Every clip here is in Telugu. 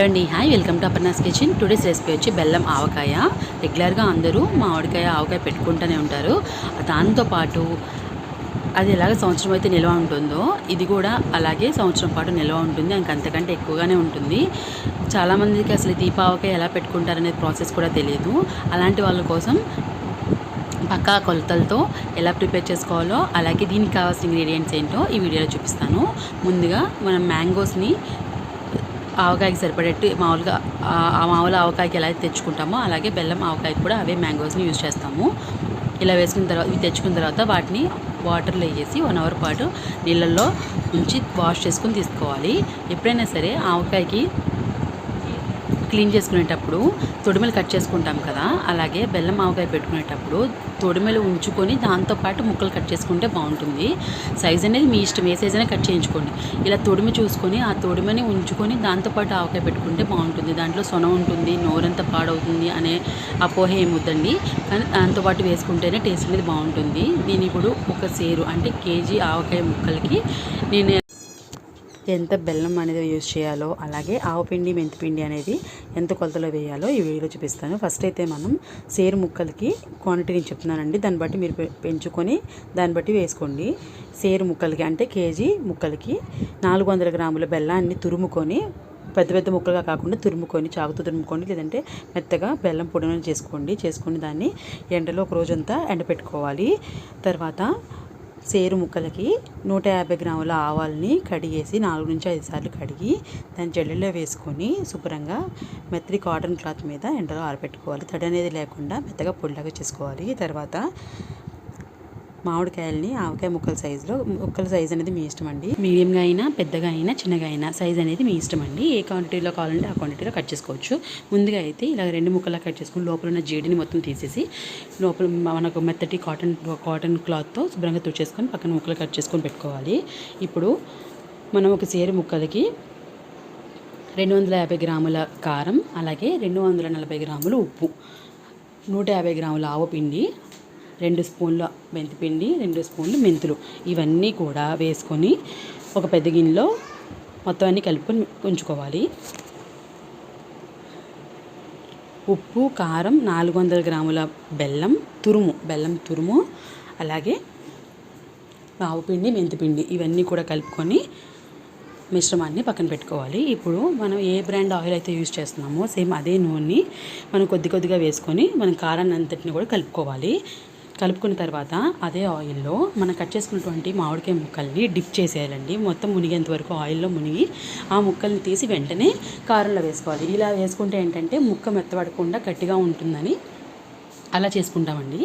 హలో అండి. Hi welcome to Aparna's kitchen. Today's recipe వచ్చి బెల్లం ఆవకాయ. రెగ్యులర్గా అందరూ మామిడికాయ ఆవకాయ పెట్టుకుంటూనే ఉంటారు. దాంతోపాటు అది ఎలాగ సంవత్సరం అయితే నిల్వ ఉంటుందో ఇది కూడా అలాగే సంవత్సరం పాటు నిల్వ ఉంటుంది. ఇంక అంతకంటే ఎక్కువగానే ఉంటుంది. చాలామందికి అసలు దీపావకాయ ఎలా పెట్టుకుంటారనే ప్రాసెస్ కూడా తెలియదు అలాంటి వాళ్ళ కోసం పక్కా కొలతలతో ఎలా ప్రిపేర్ చేసుకోవాలో అలాగే దీనికి కావాల్సిన ఇంగ్రీడియంట్స్ ఏంటో ఈ వీడియోలో చూపిస్తాను. ముందుగా మనం మ్యాంగోస్ని ఆవకాయకి సరిపడేట్టు మామూలుగా ఆ- మామూలు ఆవకాయకి ఎలా అయితే తెచ్చుకుంటామో అలాగే బెల్లం ఆవకాయకి కూడా అవే మ్యాంగోస్ని యూజ్ చేస్తాము. ఇలా వేసుకున్న తర్వాత ఇవి తెచ్చుకున్న తర్వాత వాటిని వాటర్లో వేసి వన్ అవర్ పాటు నీళ్ళల్లో ఉంచి వాష్ చేసుకుని తీసుకోవాలి. ఎప్పుడైనా సరే ఆవకాయకి క్లీన్ చేసుకునేటప్పుడు తొడిమెలు కట్ చేసుకుంటాం కదా అలాగే బెల్లం ఆవకాయ పెట్టుకునేటప్పుడు తొడిమెలు ఉంచుకొని దాంతోపాటు ముక్కలు కట్ చేసుకుంటే బాగుంటుంది. సైజ్ అనేది మీ ఇష్టం ఏ సైజ్ అయినా కట్ చేయించుకోండి. ఇలా తొడిమి చూసుకొని ఆ తొడిమని ఉంచుకొని దాంతోపాటు ఆవకాయ పెట్టుకుంటే బాగుంటుంది. దాంట్లో సొన ఉంటుంది నోరంతా పాడవుతుంది అనే అపోహ ఏముద్దండి కానీ దాంతోపాటు వేసుకుంటేనే టేస్ట్ అనేది బాగుంటుంది. దీని ఇప్పుడు ఒక సేరు అంటే కేజీ ఆవకాయ ముక్కలకి నేను ఎంత బెల్లం అనేది యూజ్ చేయాలో అలాగే ఆవు పిండి మెంతిపిండి అనేది ఎంత కొలతలో వేయాలో ఈ వీడియోలో చూపిస్తాను. ఫస్ట్ అయితే మనం సేరు ముక్కలకి క్వాంటిటీ నేను చెప్తున్నానండి. దాన్ని బట్టి మీరు పెంచుకొని దాన్ని బట్టి వేసుకోండి. సేరు ముక్కలకి అంటే కేజీ ముక్కలకి నాలుగు వందల గ్రాముల బెల్లాన్ని తురుముకొని పెద్ద పెద్ద ముక్కలుగా కాకుండా తురుముకొని చాకుతో తురుముకోండి లేదంటే మెత్తగా బెల్లం పొడిని చేసుకోండి. చేసుకొని దాన్ని ఎండలో ఒక రోజంతా ఎండపెట్టుకోవాలి. తర్వాత సేరు ముక్కలకి నూట యాభై గ్రాముల ఆవాల్ని కడిగేసి నాలుగు నుంచి ఐదు సార్లు కడిగి దాన్ని జల్లెల్లో వేసుకొని శుభ్రంగా మెత్తడి కాటన్ క్లాత్ మీద ఎండలో ఆరబెట్టుకోవాలి. తడి అనేది లేకుండా మెత్తగా పొడిలాగా చేసుకోవాలి. తర్వాత మామిడికాయల్ని ఆవకాయ ముక్కల సైజులో ముక్కల సైజ్ అనేది మీ ఇష్టం అండి. మీడియంగా అయినా పెద్దగా అయినా చిన్నగా అయినా సైజ్ అనేది మీ ఇష్టం అండి. ఏ క్వాంటిటీలో కావాలంటే ఆ క్వాంటిటీలో కట్ చేసుకోవచ్చు. ముందుగా అయితే ఇలా రెండు ముక్కలా కట్ చేసుకుని లోపల ఉన్న జీడిని మొత్తం తీసేసి లోపల మనకు మెత్తటి కాటన్ కాటన్ క్లాత్తో శుభ్రంగా తుడిచేసుకొని పక్కన ముక్కలు కట్ చేసుకొని పెట్టుకోవాలి. ఇప్పుడు మనం ఒక సేరు ముక్కలకి రెండు వందల యాభై గ్రాముల కారం అలాగే రెండు వందల నలభై గ్రాములు ఉప్పు నూట యాభై గ్రాముల ఆవపిండి రెండు స్పూన్ల మెంతిపిండి రెండు స్పూన్లు మెంతులు. ఇవన్నీ కూడా వేసుకొని ఒక పెద్ద గిన్నెలో మొత్తం అన్నీ కలుపుకొని ఉంచుకోవాలి. ఉప్పు కారం నాలుగు వందల గ్రాముల బెల్లం తురుము బెల్లం తురుము అలాగే ఆవుపిండి మెంతిపిండి ఇవన్నీ కూడా కలుపుకొని మిశ్రమాన్ని పక్కన పెట్టుకోవాలి. ఇప్పుడు మనం ఏ బ్రాండ్ ఆయిల్ అయితే యూజ్ చేస్తున్నామో సేమ్ అదే నూనెని మనం కొద్ది కొద్దిగా వేసుకొని మనం కారాన్ని అంతటిని కూడా కలుపుకోవాలి. కలుపుకున్న తర్వాత అదే ఆయిల్లో మనం కట్ చేసుకున్నటువంటి మామిడికాయ ముక్కల్ని డిప్ చేసేయాలండి. మొత్తం మునిగేంత వరకు ఆయిల్లో మునిగి ఆ ముక్కల్ని తీసి వెంటనే కారంలో వేసుకోవాలి. ఇలా వేసుకుంటే ఏంటంటే ముక్క మెత్తబడకుండా గట్టిగా ఉంటుందని అలా చేసుకుంటామండి.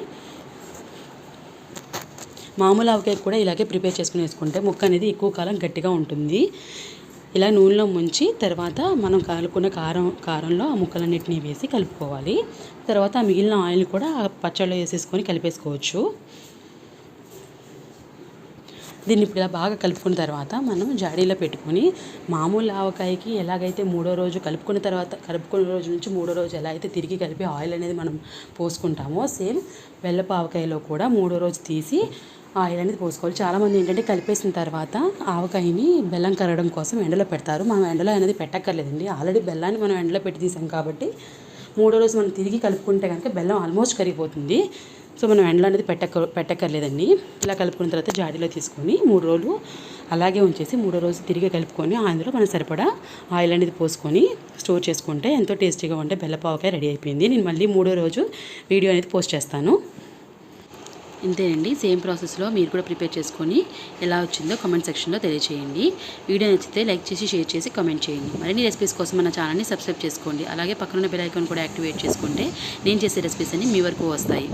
మామూలు ఆవకాయ కూడా ఇలాగే ప్రిపేర్ చేసుకుని వేసుకుంటే ముక్క అనేది ఎక్కువ కాలం గట్టిగా ఉంటుంది. ఇలా నూనెలో ముంచి తర్వాత మనం కలుపుకున్న కారం కారంలో ఆ ముక్కలన్నిటిని వేసి కలుపుకోవాలి. తర్వాత ఆ మిగిలిన ఆయిల్ కూడా ఆ పచ్చళ్ళలో వేసేసుకొని కలిపేసుకోవచ్చు. దీన్ని ఇప్పుడు ఇలా బాగా కలుపుకున్న తర్వాత మనం జాడీలో పెట్టుకొని మామూలు ఆవకాయకి ఎలాగైతే మూడో రోజు కలుపుకున్న తర్వాత కలుపుకున్న రోజు నుంచి మూడో రోజు ఎలా అయితే తిరిగి కలిపి ఆయిల్ అనేది మనం పోసుకుంటామో సేమ్ వెల్లపు ఆవకాయలో కూడా మూడో రోజు తీసి ఆయిల్ అనేది పోసుకోవాలి. చాలామంది ఏంటంటే కలిపేసిన తర్వాత ఆవకాయని బెల్లం కరగడం కోసం ఎండలో పెడతారు. మనం ఎండలో అనేది పెట్టక్కర్లేదండి. ఆల్రెడీ బెల్లాన్ని మనం ఎండలో పెట్టి తీసాం కాబట్టి మూడో రోజు మనం తిరిగి కలుపుకుంటే కనుక బెల్లం ఆల్మోస్ట్ కరిగిపోతుంది. సో మనం ఎండలో అనేది పెట్టక పెట్టక్కర్లేదండి. ఇలా కలుపుకున్న తర్వాత జాడీలో తీసుకొని మూడు రోజులు అలాగే ఉంచేసి మూడో రోజు తిరిగి కలుపుకొని అందులో మనం సరిపడా ఆయిల్ అనేది పోసుకొని స్టోర్ చేసుకుంటే ఎంతో టేస్టీగా ఉంటే బెల్లపావకాయ రెడీ అయిపోయింది. నేను మళ్ళీ మూడో రోజు వీడియో అనేది పోస్ట్ చేస్తాను. ఇంతేనండి. సేమ్ ప్రాసెస్లో మీరు కూడా ప్రిపేర్ చేసుకొని ఎలా వచ్చిందో కామెంట్ సెక్షన్లో తెలియచేయండి. వీడియో నచ్చితే లైక్ చేసి షేర్ చేసి కామెంట్ చేయండి. మరిన్ని రెసిపీస్ కోసం మన ఛానల్ని సబ్స్క్రైబ్ చేసుకోండి. అలాగే పక్కనున్న బెల్ ఐకాన్ కూడా యాక్టివేట్ చేసుకుంటే నేను చేసే రెసిపీస్ అన్ని మీ వరకు వస్తాయి.